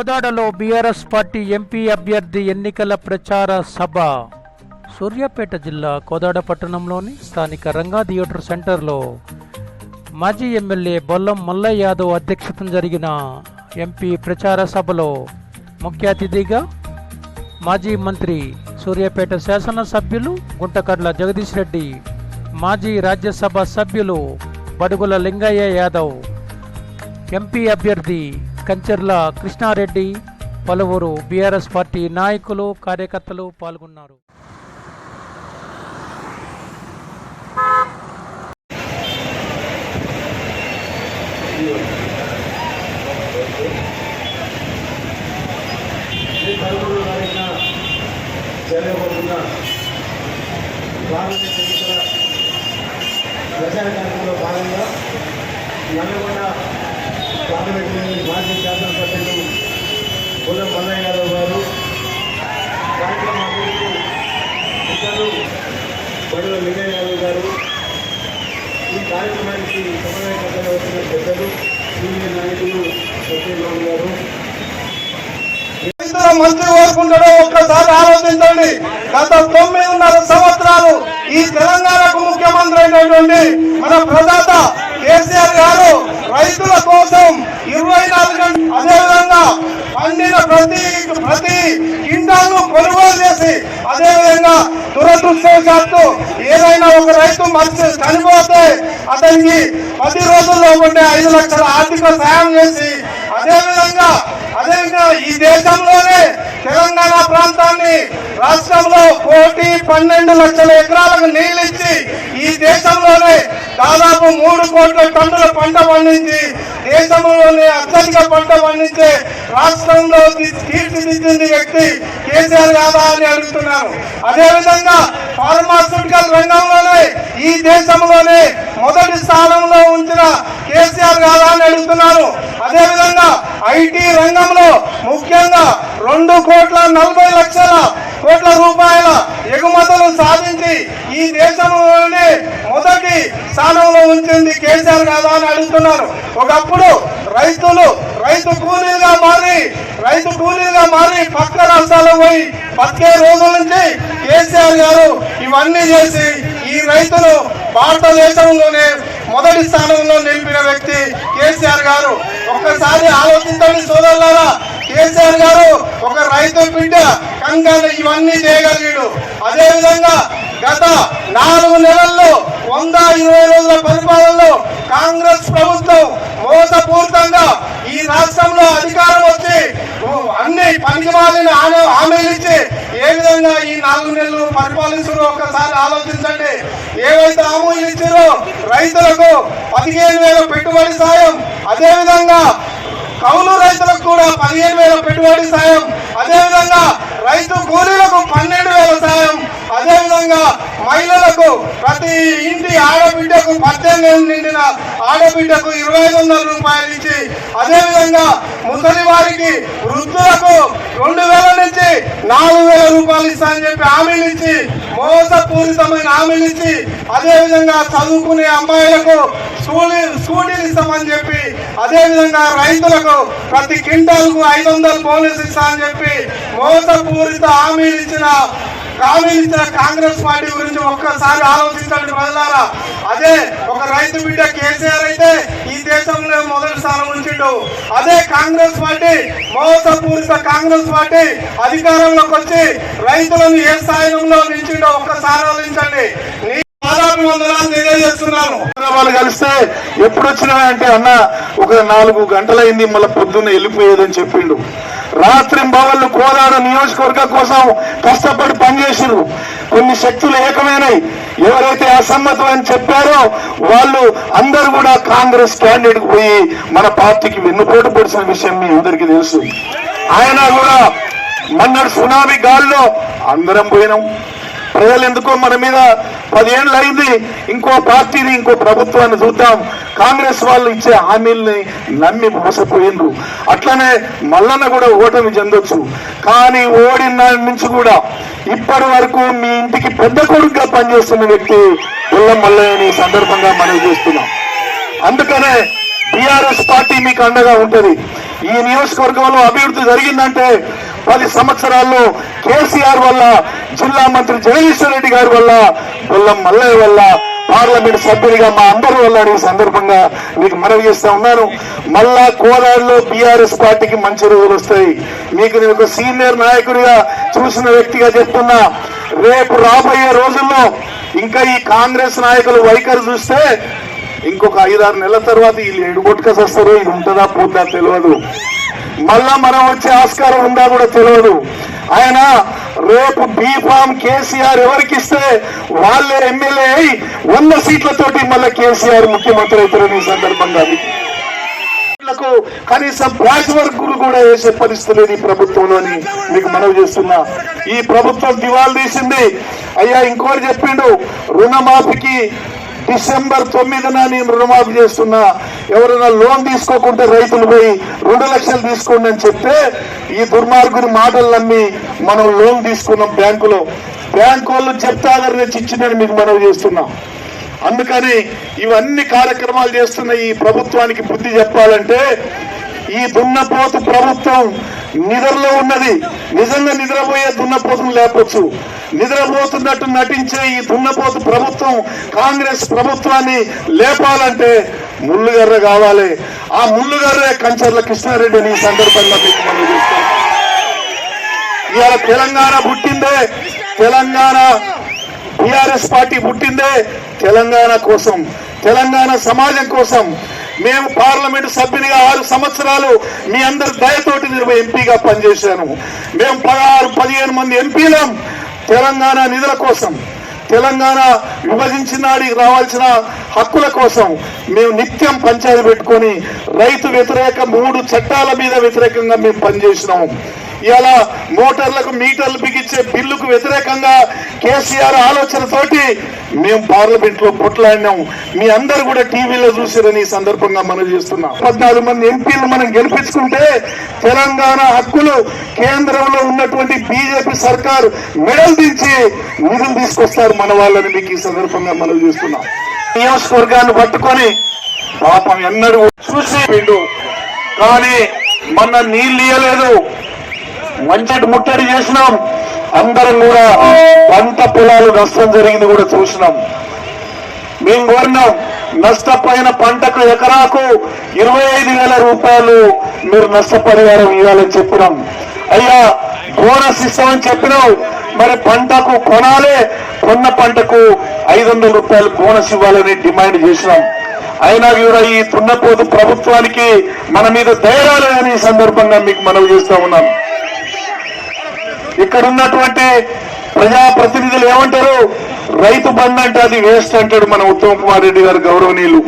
కోదాడలో BRS party MP అభ్యర్థి ఎన్నికల ప్రచార సభ. సూర్యాపేట జిల్లా కోదాడ పట్టణంలోని స్థానిక రంగా థియేటర్ సెంటర్లో మాజీ ఎమ్మెల్యే బొల్లం మల్లయ్య యాదవ్ అధ్యక్షతన జరిగిన ఎంపీ ప్రచార సభలో ముఖ్య అతిథిగా మాజీ మంత్రి సూర్యాపేట శాసనసభ్యులు గుంటకడ్ల జగదీష్ రెడ్డి మాజీ రాజ్యసభ సభ్యులు బడుగుల లింగయ్య యాదవ్ ఎంపీ అభ్యర్థి కంచెర్ల కృష్ణారెడ్డి పలువురు బీఆర్ఎస్ పార్టీ నాయకులు కార్యకర్తలు పాల్గొన్నారు. జరగబోతున్న ప్రచార కార్యక్రమంలో భాగంగా నల్గొండ పార్లమెంట్ మాజీ శాసనసభ్యులు బుల్ల మల్లయ్య యాదవ్ గారు కార్యక్రమానికి ఇద్దరు బడుల వెంకయ్య యాదవ్ గారు ఈ కార్యక్రమానికి సమన్వయకర్తగా వచ్చిన పెద్దలు సీనియర్ నాయకులు సత్యనారాయణ గారు. మంత్రి కోరుకుంటాడో ఒక్కసారి ఆలోచించండి. గత తొమ్మిదిన్నర సంవత్సరాలు ఈ తెలంగాణకు ముఖ్యమంత్రి అయినటువంటి మన ప్రదాత కేసీఆర్ గారు రైతుల కోసం ఇరవై నాలుగు గంటలు అదేవిధంగా పండిన ప్రతి ప్రతి కింటాను కొనుగోలు చేసి అదేవిధంగా దురదృష్టవశాత్తు ఏదైనా ఒక రైతు మంచి చనిపోతే అతనికి పది రోజుల్లో ఉండే ఐదు లక్షల ఆర్థిక సాయం చేసి అదేవిధంగా అదేవిధంగా ఈ దేశంలోనే తెలంగాణ ప్రాంతాన్ని రాష్ట్రంలో కోటి పన్నెండు లక్షల ఎకరాలకు నీళ్ళు ఇచ్చి ఈ దేశంలోనే దాదాపు మూడు కోట్ల టన్నుల పంట పండించి దేశంలోనే అత్యధిక పంట పండించే రాష్ట్రంలో తీ- తీర్చిదిద్దింది వ్యక్తి కేసీఆర్ కాదా అని అడుగుతున్నారు. అదేవిధంగా ఫార్మాస్యూటికల్ రంగంలోనే ఈ దేశంలోనే మొదటి స్థానంలో ఉంచిన కేసీఆర్ కాదా అని అడుగుతున్నారు. అదేవిధంగా ఐటీ రంగంలో ముఖ్యంగా రెండు కోట్ల నలభై లక్షల కోట్ల రూపాయల ఎగుమతులు సాధించి ఈ దేశంలోనే మొదటి స్థానంలో ఉంచింది కేసీఆర్ కాదా అని అడుగుతున్నారు. ఒకప్పుడు రైతులు రైతు కూలీలుగా మారి రైతు కూలీలుగా మారి పక్క రాష్ట్రాలకు పోయి బతికే రోజుల నుంచి కేసీఆర్ గారు ఇవన్నీ చేసి ఈ రైతులు భారతదేశంలోనే మొదటి స్థానంలో నిలిపిన వ్యక్తి కేసీఆర్ గారు. ఒక్కసారి ఆలోచించండి సోదరులారా కేసీఆర్ గారు ఒక రైతు బిడ్డ కంగారు ఇవన్నీ చేయగలిగాడు. అదేవిధంగా గత నాలుగు నెలల్లో వంద ఇరవై రోజుల పరిపాలనలో కాంగ్రెస్ ప్రభుత్వం మోసపూరితంగా ఈ రాష్ట్రంలో అధికారం వచ్చి అన్ని పనికి మాలిన హామీలు ఇచ్చి ఏ విధంగా ఈ నాలుగు పరిపాలించడం ఒక్కసారి ఆలోచించండి. ఏవైతే హామీలు ఇచ్చారో రైతులకు పదిహేను వేల పెట్టుబడి సాయం అదేవిధంగా కౌలు రైతులకు కూడా పదిహేను వేల పెట్టుబడి సాయం అదేవిధంగా రైతు కూలీలకు పన్నెండు వేల సాయం అదేవిధంగా మహిళలకు ప్రతి ఇంటి ఆడబిడ్డకు పద్దెనిమిది నిండిన ఆడబిడ్డకు ఇరవై ఐదు వందల రూపాయలు ఇచ్చి అదేవిధంగా ముసలి వారికి వృద్ధులకు రెండు వేల నుంచి నాలుగు వేల రూపాయలు ఇస్తానని చెప్పి హామీలు ఇచ్చి మోసపూరితమైన హామీలు ఇచ్చి అదేవిధంగా చదువుకునే అమ్మాయిలకు స్కూటీ స్కూటీలు ఇస్తామని చెప్పి అదేవిధంగా రైతులకు ప్రతి క్వింటాల్కు ఐదు వందలు బోనస్ ఇస్తామని చెప్పి మోసపూరిత హామీలు ఇచ్చిన హామీలు కాంగ్రెస్ పార్టీ గురించి ఒక్కసారి ఆలోచించండి ప్రజలారా. అదే ఒక రైతు బిడ్డ కేసీఆర్ అయితే ఈ దేశంలో మొదటి స్థానం ఉంచిండు. అదే కాంగ్రెస్ పార్టీ మోసపూరిత కాంగ్రెస్ పార్టీ అధికారంలోకి వచ్చి రైతులను ఏ స్థాయిలో నిలిచిండో ఒక్కసారి ఆలోచించండి. నీ దాదాపు వందనాలు తెలియజేస్తున్నాను. వాళ్ళు కలిస్తే ఎప్పుడు వచ్చినా అంటే అన్న ఒక నాలుగు గంటలైంది మళ్ళీ పొద్దున్న వెళ్ళిపోయేదని చెప్పిండు. రాత్రి భవన్లు కోదాడ నియోజకవర్గం కోసం కష్టపడి పనిచేసిరు కొన్ని శక్తులు ఏకమైనవి ఎవరైతే అసమ్మతం అని చెప్పారో వాళ్ళు అందరూ కూడా కాంగ్రెస్ క్యాండిడేట్ పోయి మన పార్టీకి వెన్నుపోటు పొడిచిన విషయం మీ అందరికీ తెలుసు. ఆయన కూడా మొన్నటి సునామీ గాల్లో అందరం పోయినాం. ప్రజలు ఎందుకో మన మీద పదేళ్ళు అయింది. ఇంకో పార్టీని ఇంకో ప్రభుత్వాన్ని చూద్దాం. కాంగ్రెస్ వాళ్ళు ఇచ్చే హామీల్ని నమ్మి మోసపోయిండ్రు అట్లనే మల్లన్న కూడా ఓటమి చెందొచ్చు. కానీ ఓడిన నుంచి కూడా ఇప్పటి వరకు మీ ఇంటికి పెద్ద కొడుకుగా పనిచేస్తున్న వ్యక్తి ఉల్లం మల్లయ్యని సందర్భంగా మనం చేస్తున్నాం. అందుకనే బీఆర్ఎస్ పార్టీ మీకు అండగా ఉంటుంది. ఈ నియోజకవర్గంలో అభివృద్ధి జరిగిందంటే పది సంవత్సరాల్లో కేసీఆర్ వల్ల జిల్లా మంత్రి జగదీశ్వర రెడ్డి గారి వల్ల బొల్లం మల్లయ్య వల్ల పార్లమెంట్ సభ్యులుగా మా అందరి వల్ల ఈ సందర్భంగా మీకు మనవి చేస్తా ఉన్నాను. మళ్ళా కోలాడులో బీఆర్ఎస్ పార్టీకి మంచి రోజులు వస్తాయి. మీకు నేను ఒక సీనియర్ నాయకుడిగా చూసిన వ్యక్తిగా చెప్తున్నా. రేపు రాబోయే రోజుల్లో ఇంకా ఈ కాంగ్రెస్ నాయకులు వైఖరి చూస్తే ఇంకొక ఐదారు నెలల తర్వాత వీళ్ళు ఎడుగొట్టుకసి వస్తారు ఇది ఉంటుందా పోతుందా తెలియదు. మళ్ళా మనం వచ్చే ఆస్కారం ఉందా కూడా తెలియదు ఆయన రేపు బీఫామ్ కేసీఆర్ ఎవరికి ఇస్తే వాళ్ళే ఎమ్మెల్యే అయి వంద సీట్లతోటి మళ్ళీ కేసీఆర్ ముఖ్యమంత్రి అవుతారని ఈ సందర్భంగా కనీసం ప్యాచ్ వర్క్ కూడా వేసే పరిస్థితి లేదు ఈ ప్రభుత్వంలోని మీకు మనవి చేస్తున్నా. ఈ ప్రభుత్వం దివాలు తీసింది. అయ్యా ఇంకోటి చెప్పిండు రుణమాఫీకి డిసెంబర్ తొమ్మిదిన నేను రుణమాఫీ చేస్తున్నా. ఎవరైనా లోన్ తీసుకోకుంటే రైతులు పోయి రెండు లక్షలు తీసుకోండి అని చెప్తే ఈ దుర్మార్గుని మాటలు నమ్మి మనం లోన్ తీసుకున్నాం బ్యాంకులో. బ్యాంకు వాళ్ళు చెప్తాదని ఇచ్చిందని మీకు మనవి చేస్తున్నాం. అందుకని ఇవన్నీ కార్యక్రమాలు చేస్తున్న ఈ ప్రభుత్వానికి బుద్ధి చెప్పాలంటే ఈ దున్నపోతు ప్రభుత్వం నిద్రలో ఉన్నది. నిజంగా నిద్రపోయే దున్నపోతును లేపొచ్చు నిద్రపోతున్నట్టు నటించే ఈ దున్నపోతు ప్రభుత్వం కాంగ్రెస్ ప్రభుత్వాన్ని లేపాలంటే ముళ్ళుగర్ర కావాలి. ఆ ముళ్ళుగర్రే కంచర్ల కృష్ణారెడ్డి అని ఈ సందర్భంగా మీకు మనం చూస్తాం ఇవాళ తెలంగాణ పుట్టిందే. తెలంగాణ టిఆర్ఎస్ పార్టీ పుట్టిందే తెలంగాణ కోసం. తెలంగాణ సమాజం కోసం. మేము పార్లమెంట్ సభ్యునిగా ఆరు సంవత్సరాలు మీ అందరి దయతోటి నేను ఎంపీగా పనిచేశాను. మేము పదహారు పదిహేను మంది ఎంపీలం తెలంగాణ నిధుల కోసం. తెలంగాణ విభజించిన రావాల్సిన హక్కుల కోసం మేము నిత్యం పంచాయతీ పెట్టుకొని రైతు వ్యతిరేక మూడు చట్టాల మీద వ్యతిరేకంగా మేము పనిచేసినాం. ఇలా మోటార్లకు మీటర్లు బిగించే బిల్లుకు వ్యతిరేకంగా కేసీఆర్ ఆలోచనతోటి మేము పార్లమెంట్లో పొట్లాడినాం మీ అందరు కూడా టీవీలో చూసారని ఈ సందర్భంగా మనం చేస్తున్నాం. పద్నాలుగు మంది ఎంపీలు మనం గెలిపించుకుంటే తెలంగాణ హక్కులు కేంద్రంలో ఉన్నటువంటి బీజేపీ సర్కార్ మెడల్ దించి నిధులు తీసుకొస్తారు మన వాళ్ళని మీకు ఈ సందర్భంగా మనం చేస్తున్నాం. నియోజకవర్గాన్ని పట్టుకొని పాపం ఎన్నడూ చూసి పిండు. కానీ మొన్న నీళ్ళు ఇయ్యలేదు. మంచి ముట్టడి చేసినాం. అందరం కూడా పంట పొలాలు నష్టం జరిగింది కూడా చూసినాం. మేము కోరినాం నష్టపోయిన పంటకు ఎకరాకు ఇరవై ఐదు వేల రూపాయలు మీరు నష్టపరిహారం ఇవ్వాలని చెప్పినాం. అయ్యా బోనస్ ఇస్తామని చెప్పినావు. మరి పంటకు కొనాలి కొన్న పంటకు ఐదు వందల రూపాయలు బోనస్ ఇవ్వాలని డిమాండ్ చేసినాం. అయినా కూడా ఈ తున్నపోతు ప్రభుత్వానికి మన మీద ధైర్యాలని ఈ సందర్భంగా మీకు మనవి చేస్తా ఉన్నాం. ఇక్కడ ఉన్నటువంటి ప్రజాప్రతినిధులు ఏమంటారు? రైతు బంధు అంటే అది వేస్ట్ అంటాడు మన ఉత్తమ్ కుమార్ రెడ్డి గారు గౌరవనీయులు.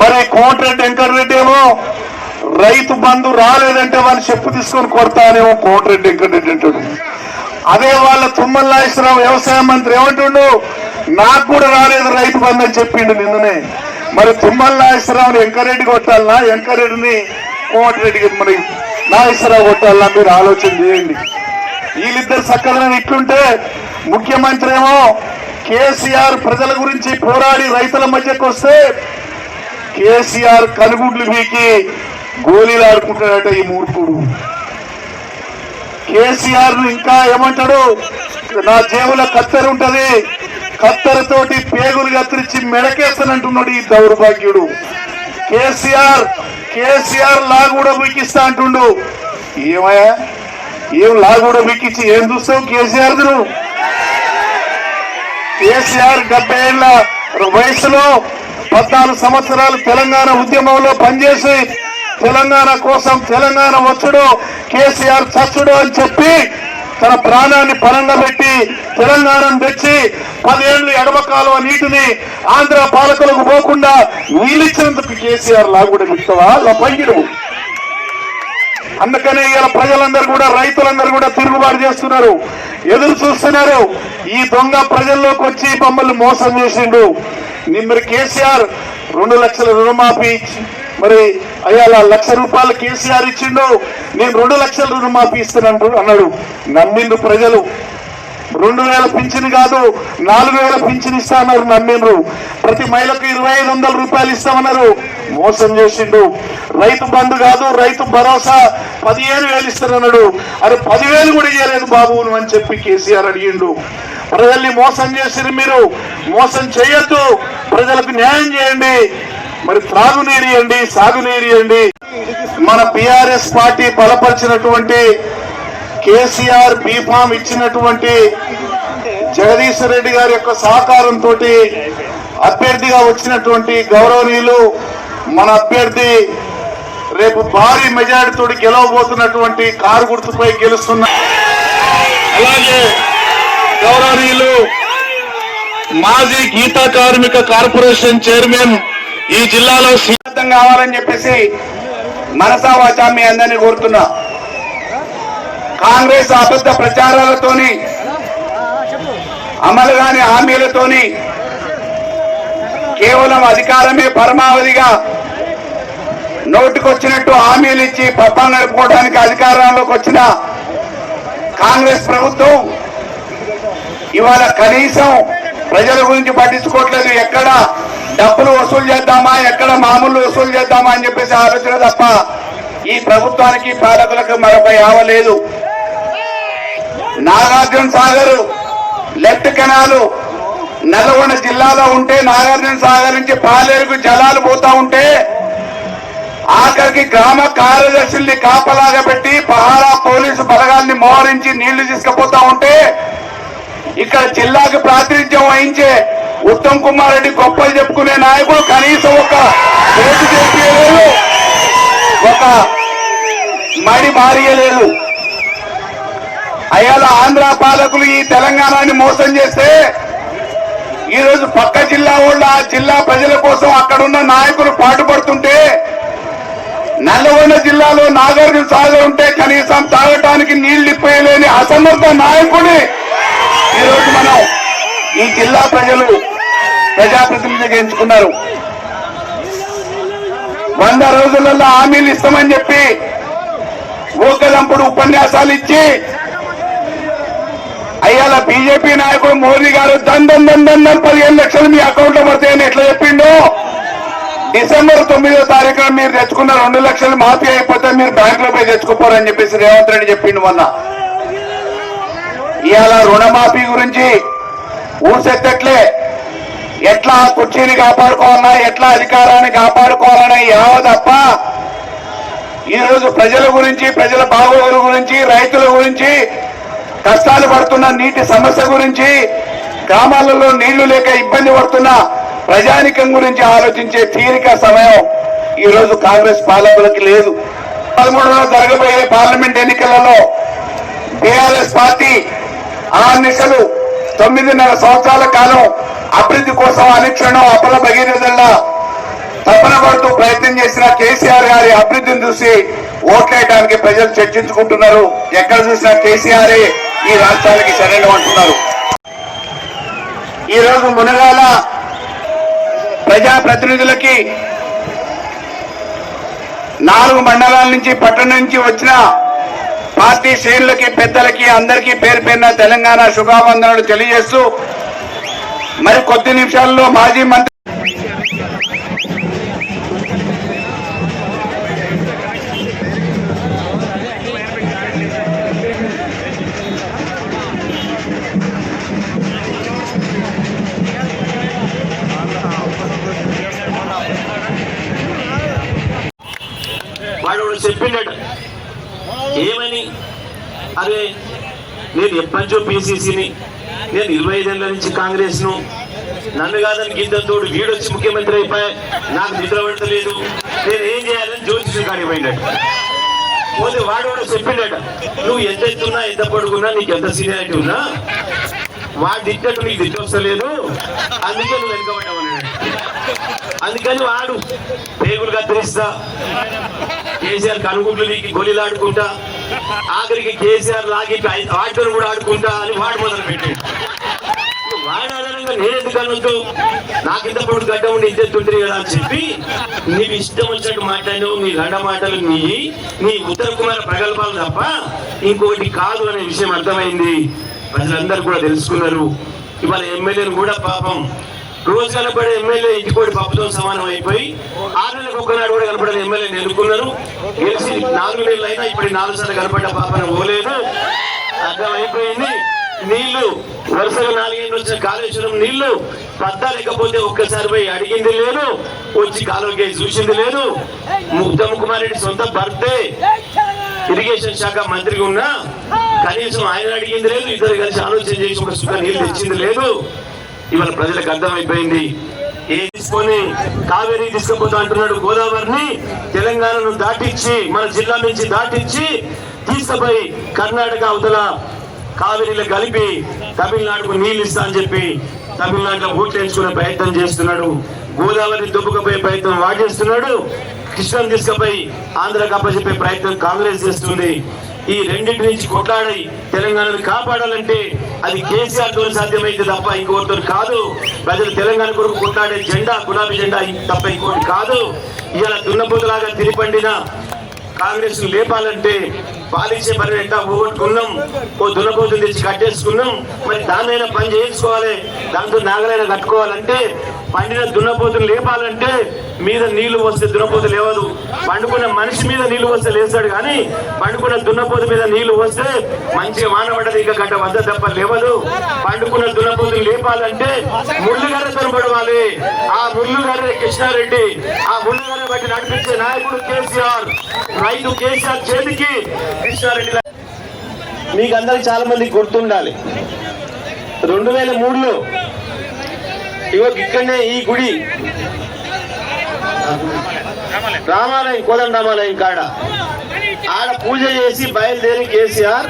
మరి కోమటిరెడ్డి వెంకటరెడ్డి ఏమో రైతు బంధు రాలేదంటే వాళ్ళు చెప్పు తీసుకొని కొడతానేమో కోమటిరెడ్డి వెంకటరెడ్డి అంటాడు. అదే వాళ్ళ తుమ్మల నాగేశ్వరరావు వ్యవసాయ మంత్రి ఏమంటుండు? నాకు కూడా రాలేదు రైతు బంధు అని చెప్పిండు నిన్ననే. మరి తుమ్మల నాగేశ్వరరావుని వెంకరెడ్డి కొట్టాలనా? వెంకరెడ్డిని కోమటిరెడ్డికి మరి నాగేశ్వరరావు కొట్టాలనా? మీరు ఆలోచన చేయండి. వీళ్ళిద్దరు చక్కదనం ఇట్లుంటే ముఖ్యమంత్రి ఏమో కేసీఆర్ ప్రజల గురించి పోరాడి రైతుల మధ్యకు వస్తే కేసీఆర్ కనుగుడ్లు వీకి గోళీలు ఆడుకుంటాడట ఈ మూర్ఖుడు. కేసీఆర్ను ఇంకా ఏమంటాడు? నా జేబుల కత్తెర ఉంటది. కత్తెరతోటి పేగులు కత్తిరించి మెడకేస్తానంటున్నాడు ఈ దౌర్భాగ్యుడు. కేసీఆర్ కేసీఆర్ కూడా బీకిస్తా అంటుండు. ఏమయ్యా? ఏం లాగూడ మిక్కిచ్చి ఏం చూస్తావు? కేసీఆర్ నువ్వు. కేసీఆర్ డెబ్బై ఏళ్ళ వయసులో పద్నాలుగు సంవత్సరాలు తెలంగాణ ఉద్యమంలో పనిచేసి తెలంగాణ కోసం తెలంగాణ వచ్చుడు కేసీఆర్ చచ్చుడు అని చెప్పి తన ప్రాణాన్ని పరంగా పెట్టి తెలంగాణను తెచ్చి పదేళ్ళు ఎడమ కాలువ నీటిని ఆంధ్ర పాలకులకు పోకుండా నీళ్ళిచ్చినందుకు కేసీఆర్ లాగుడ మిగతావా లపంగిడు అందుకనే ఇలా ప్రజలందరూ కూడా రైతులందరూ కూడా తిరుగుబాటు చేస్తున్నారు. ఎదురు చూస్తున్నారు. ఈ దొంగ ప్రజల్లోకి వచ్చి మమ్మల్ని మోసం చేసిండు. ని- మరి కేసీఆర్ రెండు లక్షల రుణమాఫీ ఇచ్చి- మరి అయ్యా లక్ష రూపాయలు కేసీఆర్ ఇచ్చిండు. నేను రెండు లక్షల రుణమాఫీ ఇస్తానంటు అన్నాడు. నమ్మిండు ప్రజలు. రెండు వేల పింఛన్ కాదు నాలుగు వేల పింఛన్ ఇస్తామన్నారు నమ్మిండ్రు. ప్రతి మహిళకు ఇరవై ఐదు వందల రూపాయలు ఇస్తామన్నారు. మోసం చేసిండు. రైతు బంధు కాదు రైతు భరోసా పదిహేను వేలు ఇస్తానన్నాడు. అరే పదివేలు కూడా ఇవ్వలేదు బాబు నువ్వు అని చెప్పి కేసీఆర్ అడిగిండు. ప్రజల్ని మోసం చేసిరు మీరు. మోసం చేయొద్దు. ప్రజలకు న్యాయం చేయండి. మరి త్రాగునీరు ఇవ్వండి సాగునీరు ఇవ్వండి మన పిఆర్ఎస్ పార్టీ బలపరిచినటువంటి కేసీఆర్ బీఫామ్ ఇచ్చినటువంటి జగదీశ్వర్ రెడ్డి గారి యొక్క సహకారంతో అభ్యర్థిగా వచ్చినటువంటి గౌరవనీయులు మన అభ్యర్థి రేపు భారీ మెజారిటీతో గెలవబోతున్నటువంటి కారు గుర్తుపై గెలుస్తున్న అలాగే గౌరవనీయులు మాజీ గీతా కార్మిక కార్పొరేషన్ చైర్మన్ ఈ జిల్లాలో సిద్ధం కావాలని చెప్పేసి మనసా వాచా మీ అందరినీ కోరుతున్నా. కాంగ్రెస్ అబద్ధ ప్రచారాలతోని అమలు కాని హామీలతోని కేవలం అధికారమే పరమావధిగా నోటికొచ్చినట్టు హామీలు ఇచ్చి పబ్బం నడుపుకోవడానికి అధికారంలోకి వచ్చిన కాంగ్రెస్ ప్రభుత్వం ఇవాళ కనీసం ప్రజల గురించి పట్టించుకోవట్లేదు. ఎక్కడ డబ్బులు వసూలు చేద్దామా ఎక్కడ మామూలు వసూలు చేద్దామా అని చెప్పేసి ఆలోచన తప్ప ఈ ప్రభుత్వానికి పాలకులకు మరొక యావ లేదు. నాగార్జున సాగర్ లెఫ్ట్ కెనాలు నల్గొండ జిల్లాలో ఉంటే నాగార్జున సాగర్ నుంచి పాలేరుకు జలాలు పోతా ఉంటే ఆఖరికి గ్రామ కార్యదర్శుల్ని కాపలాగా పెట్టి పహారా పోలీసు బలగాల్ని మోహరించి నీళ్ళు తీసుకుపోతా ఉంటే ఇక్కడ జిల్లాకు ప్రాతినిధ్యం వహించే ఉత్తమ్ కుమార్ రెడ్డి గొప్పలు చెప్పుకునే నాయకుడు కనీసం ఒక ఓటు చేపించలేదు ఒక మడి మారియలేదు అయ్యాల ఆంధ్ర పాలకులు ఈ తెలంగాణని మోసం చేస్తే ఈ రోజు పక్క జిల్లా వాళ్ళు ఆ జిల్లా ప్రజల కోసం అక్కడున్న నాయకులు పాటుపడుతుంటే నల్లగొండ జిల్లాలో నాగార్జున సాగర్ ఉంటే కనీసం తాగటానికి నీళ్ళు ఇప్పలేని అసమర్థ నాయకుడి ఈ రోజు మనం ఈ జిల్లా ప్రజలు ప్రజాప్రతినిధిగా ఎంచుకున్నారు వంద రోజులలో హామీలు ఇస్తామని చెప్పి ఊకలంపుడు ఉపన్యాసాలు ఇచ్చి అయ్యాల బీజేపీ నాయకుడు మోదీ గారు దండం దండం దండం పదిహేను లక్షలు మీ అకౌంట్లో పడతాయని ఎట్లా చెప్పిండు? డిసెంబర్ తొమ్మిదో తారీఖున మీరు తెచ్చుకున్న రెండు లక్షలు మాఫీ అయిపోతే మీరు బ్యాంకులో పోయి తెచ్చుకోపోరని చెప్పేసి రేవంత్ రెడ్డి చెప్పిండు మొన్న. ఇవాళ రుణమాఫీ గురించి ఊసెత్తట్లే. ఎట్లా ఆ కుర్చీని కాపాడుకోవాలన్నా ఎట్లా అధికారాన్ని కాపాడుకోవాలన్నా యావ తప్ప ఈ రోజు ప్రజల గురించి ప్రజల బాగోగుల గురించి రైతుల గురించి కష్టాలు పడుతున్న నీటి సమస్య గురించి గ్రామాలలో నీళ్ళు లేక ఇబ్బంది పడుతున్న ప్రజానికం గురించి ఆలోచించే తీరిక సమయం ఈ రోజు కాంగ్రెస్ పాలకులకి లేదు. పదమూడులో జరగబోయే పార్లమెంట్ ఎన్నికలలో టిఆర్ఎస్ పార్టీ ఆ నిశలు తొమ్మిదిన్నర సంవత్సరాల కాలం అభివృద్ధి కోసం అనుక్షణం అపల భగీరథల్లా తపన పడుతూ ప్రయత్నం చేసిన కేసీఆర్ గారి అభివృద్ధిని చూసి ఓట్లేయడానికి ప్రజలు చర్చించుకుంటున్నారు. ఎక్కడ చూసినా కేసీఆర్ఏ ఈ రాష్ట్రానికి శరణం అంటున్నారు. ఈరోజు మునగాల ప్రజాప్రతినిధులకి నాలుగు మండలాల నుంచి పట్టణం నుంచి వచ్చిన పార్టీ శ్రేణులకి పెద్దలకి అందరికీ పేరు పేరున తెలంగాణ శుభావందనలు తెలియజేస్తూ మరి కొద్ది నిమిషాల్లో మాజీ మంత్రి చెప్పిండట ఏమని? అరే నేను ఎప్పటించో పిసిసిని నేను ఇరవై ఐదేళ్ళ నుంచి కాంగ్రెస్ను నన్ను కాదని గిద్దతోడు వీడొచ్చి ముఖ్యమంత్రి అయిపోయా? నాకు నిద్ర పడతలేదు నేను ఏం చేయాలని జ్యోతిషం కాడికి పోతే వాడు కూడా చెప్పిండట నువ్వు ఎంత ఎత్తున్నా ఎంత పడుకున్నా నీకు ఎంత సీనియారిటీ ఉన్నా వాడు దిట్టకు నీకు తిట్టొస్తలేదు. అందుకే నువ్వు వెనుకబడ్డావు అన్నాడు. అందుకని వాడు పేగులు కత్తిరిస్తా కేసీఆర్ కనుగుడ్లు నీకు గొలిలాడుకుంటా ఆఖరికి కేసీఆర్ లాగి ఆటలు కూడా ఆడుకుంటా అని వాడు మొదలు పెట్టాడు వాడు ఆధారంగా నేను అనొద్దు? నాకు ఇంత పొడు గడ్డ ఉండి ఇంత ఎత్తుంటుంది కదా అని చెప్పి నీకు ఇష్టం వచ్చినట్టు మాట్లాడినావు నీ గండ మాటలు నీ నీ ఉత్తర కుమార ప్రగల్భాలు తప్ప ఇంకోటి కాదు అనే విషయం అర్థమైంది. ప్రజలందరూ కూడా తెలుసుకున్నారు. ఇవాళ ఎమ్మెల్యేలు కూడా పాపం రోజు కనబడే ఎమ్మెల్యే ఇంటికోటి పప్పుతో సమానం అయిపోయి ఆరు నెలలకు ఒక్కనాడు కూడా కనపడని ఎమ్మెల్యేని ఎన్నుకున్నారు గెలిచి నాలుగు నెలలు అయినా ఇప్పుడు నాలుగు సార్లు కనపడ్డ పాపన పోలేదు. అర్థమైపోయింది నీళ్ళు వరుసగా నాలుగేళ్ళు వచ్చిన కాళేశ్వరం నీళ్ళు పద్దా లేకపోతే ఒక్కసారి పోయి అడిగింది లేదు. వచ్చి కాలువకి చూసింది లేదు. ఉత్తమ్ కుమార్ రెడ్డి సొంత భర్తే ఇరిగేషన్ శాఖ మంత్రిగా ఉన్నా కనీసం ఆయన అడిగింది లేదు. ఇద్దరు కలిసి ఆలోచన చేసి ఒక సుఖ నీళ్ళు తెచ్చింది లేదు. ఇవాళ ప్రజలకు అర్థమైపోయింది. ఏ తీసుకొని కావేరీ తీసుకుపోతా అంటున్నాడు గోదావరిని తెలంగాణను దాటించి మన జిల్లా నుంచి దాటించి తీసుకుపోయి కర్ణాటక అవతల కావేరీలో కలిపి తమిళనాడుకు నీళ్ళు ఇస్తా అని చెప్పి తమిళనాడులో ఓట్లు ప్రయత్నం చేస్తున్నాడు. గోదావరి దుబ్బకపోయే ప్రయత్నం వాడేస్తున్నాడు కృష్ణను తీసుకుపోయి ఆంధ్రకు అప్పచెప్పే ప్రయత్నం కాంగ్రెస్ చేస్తుంది. ఈ రెండింటి నుంచి కొట్లాడి తెలంగాణను కాపాడాలంటే అది కేసీఆర్తో సాధ్యమైతే తప్ప ఇంకోటితో కాదు. ప్రజలు తెలంగాణ కొరకు కొట్లాడే జెండా గులాబీ జెండా తప్ప ఇంకోటి కాదు. ఇలా దున్నపోతులాగా తిరిపండిన కాంగ్రెస్ లేపాలంటే పాలిచ్చే పని ఎట్టా పోగొట్టుకున్నాం ఓ దున్నపోతులు తెచ్చి కట్టేసుకున్నాం. మరి దాన్నైనా పని చేయించుకోవాలి. దాంతో నాగలైనా కట్టుకోవాలంటే పండిన దున్నపోతులు లేపాలంటే మీద నీళ్ళు వస్తే దున్నపోతు లేవదు. పండుకున్న మనిషి మీద నీళ్ళు వస్తే లేస్తాడు కానీ పండుకున్న దున్నపోతు మీద నీళ్ళు వస్తే మంచిగా వానబడ్డది ఇంకా గంట వద్ద తప్ప లేవదు. పండుకున్న దున్నపోతులు లేపాలంటే ముళ్ళు గర్రతో ఆ ముళ్ళు గర్రె కృష్ణారెడ్డి ఆ ముళ్ళు గర్రె బట్టి నడిపించే నాయకుడు కేసీఆర్. రైతు కేసీఆర్ చేతికి కృష్ణారెడ్డి మీకు అందరికి చాలా మంది గుర్తుండాలి. రెండు వేల మూడులో ఇగో ఇక్కడనే ఈ గుడి. రామాలయం కోదండ రామాలయం కాడ. ఆడ పూజ చేసి బయలుదేరి కేసీఆర్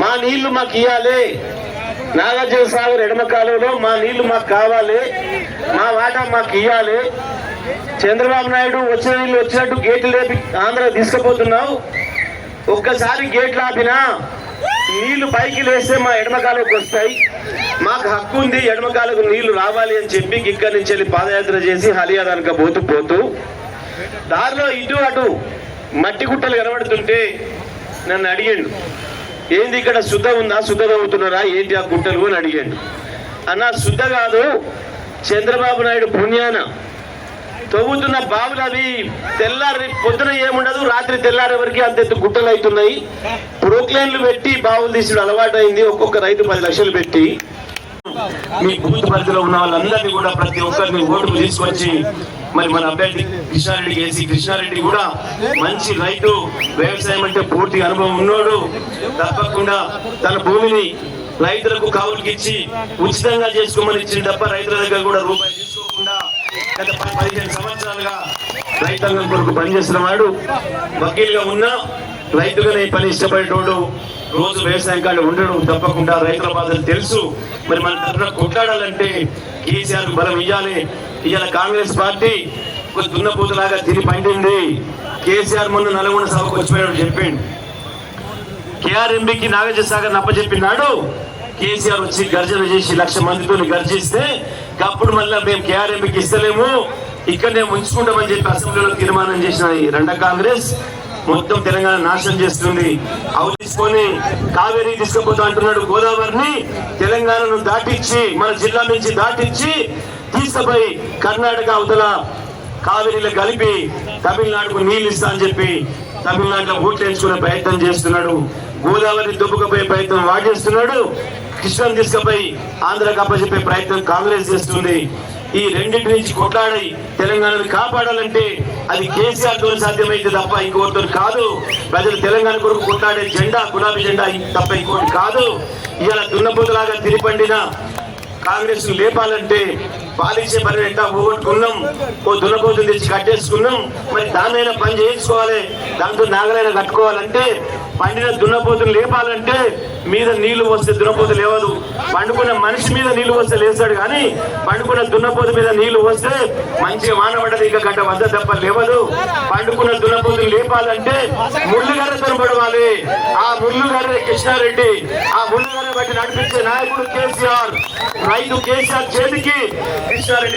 మా నీళ్ళు మాకు ఇవ్వాలి నాగార్జున సాగర్ ఎడమ కాలంలో మా నీళ్ళు మాకు కావాలి. మా వాటా మాకు ఇవ్వాలి చంద్రబాబు నాయుడు వచ్చిన నీళ్ళు వచ్చినట్టు గేట్లు లేపి ఆంధ్ర తీసుకుపోతున్నావు. ఒక్కసారి గేట్లు ఆపినా నీళ్ళు పైకి లేస్తే మా ఎడమకాలకు వస్తాయి. మాకు హక్కు ఉంది ఎడమకాలకు నీళ్ళు రావాలి అని చెప్పి ఇక్కడి నుంచి వెళ్ళి పాదయాత్ర చేసి హలియాదానిక పోతూ పోతూ దారిలో ఇటు అటు మట్టి గుట్టలు కనబడుతుంటే నన్ను అడిగాడు ఏంది ఇక్కడ శుద్ధ ఉందా? శుద్ధ తవ్వుతున్నారా ఏంటి ఆ గుట్టలు? అని అడిగాడు. అన్న శుద్ధ కాదు చంద్రబాబు నాయుడు పుణ్యాన తవ్వుతున్న బావులు అవి తెల్లారి పొద్దున ఏముండదు రాత్రి తెల్లారే వరకు అంతెత్తు గుట్టలు అవుతున్నాయి. ప్రోక్లైన్లు పెట్టి బావులు తీసుడు అలవాటు అయింది ఒక్కొక్క రైతు పది లక్షలు పెట్టి. మీ బూత్ పరిధిలో ఉన్న వాళ్ళందరినీ కూడా ప్రతి ఒక్కరిని ఓటుకు తీసుకొచ్చి మరి మన అభ్యర్థి కృష్ణారెడ్డి కేసి కృష్ణారెడ్డి కూడా మంచి రైతు వ్యవసాయం అంటే పూర్తి అనుభవం ఉన్నాడు తప్పకుండా తన భూమిని రైతులకు కావులకి ఇచ్చి ఉచితంగా చేసుకోమని ఇచ్చిన తప్ప రైతుల దగ్గర కూడా రూపాయి తీసుకో గత పదిహేను సంవత్సరాలుగా రైతాంగం కొరకు పనిచేసిన వాడు వకీలుగా ఉన్నా రైతుగానే పని ఇష్టపడేటోడు రోజు వ్యవసాయం కాడ ఉండడం తప్పకుండా రైతుల బాధలు తెలుసు. మరి మన తరఫున కొట్లాడాలంటే కేసీఆర్ బలం ఇవ్వాలి ఇవాళ కాంగ్రెస్ పార్టీ ఒక దున్నపోతులాగా తిరిగి పండింది. కేసీఆర్ మొన్న నల్గొండ సభకు వచ్చిపోయాడు చెప్పిండు. కేఆర్ఎంబికి నాగజసాగర్ సాగర్ నప్పచెప్పినాడు. కేసీఆర్ వచ్చి గర్జన చేసి లక్ష మందితో గర్జిస్తే అప్పుడు మళ్ళీ మేము కేఆర్ఎంకి ఇస్తలేము. ఇక్కడనే ఉంచుకుంటామని చెప్పి అసెంబ్లీలో తీర్మానం చేసిన ఈ రెండ కాంగ్రెస్ మొత్తం తెలంగాణ నాశనం చేస్తుంది. అవి తీసుకొని కావేరీ తీసుకుపోతా అంటున్నాడు గోదావరిని. తెలంగాణను దాటించి మన జిల్లా నుంచి దాటించి తీసుకుపోయి కర్ణాటక అవతల కావేరీలో కలిపి తమిళనాడుకు నీళ్ళు ఇస్తా అని చెప్పి తమిళనాడులో ఓట్లు వేయించుకునే ప్రయత్నం చేస్తున్నాడు. గోదావరి దుబ్బకపోయే ప్రయత్నం వాడేస్తున్నాడు కృష్ణను తీసుకుపోయి ఆంధ్రకు అప్పచెప్పే ప్రయత్నం కాంగ్రెస్ చేస్తుంది. ఈ రెండింటి నుంచి కొట్లాడి తెలంగాణను కాపాడాలంటే అది కేసీఆర్తో సాధ్యమైతే తప్ప ఇంకోటితో కాదు. ప్రజలు తెలంగాణ కొరకు కొట్లాడే జెండా గులాబీ జెండా తప్ప ఇంకోటి కాదు. ఇలా దున్నపోతులాగా తిరిపండిన కాంగ్రెస్ లేపాలంటే పాలించే పని ఎట్టా పోగొట్టుకున్నాం. ఓ దున్నపోతులు తెచ్చి కట్టేసుకున్నాం. మరి దాన్నైనా పని చేయించుకోవాలి. దాంతో నాగలైనా కట్టుకోవాలంటే పండిన దున్నపోతులు లేపాలంటే మీద నీళ్ళు వస్తే దున్నపోతు లేవదు. పండుకున్న మనిషి మీద నీళ్ళు వస్తే లేస్తాడు కానీ పండుకున్న దున్నపోతు మీద నీళ్ళు వస్తే మంచిగా వానబడ్డది ఇంకా గంట వద్ద తప్ప లేవదు. పండుకున్న దున్నపోతులు లేపాలంటే ముళ్ళుగర్ర కనబడవాలి ఆ ముళ్ళు కృష్ణారెడ్డి ఆ ముళ్ళు బట్టి నడిపించే నాయకుడు కేసీఆర్. రైతు కేసీఆర్ చేతికి కృష్ణారెడ్డి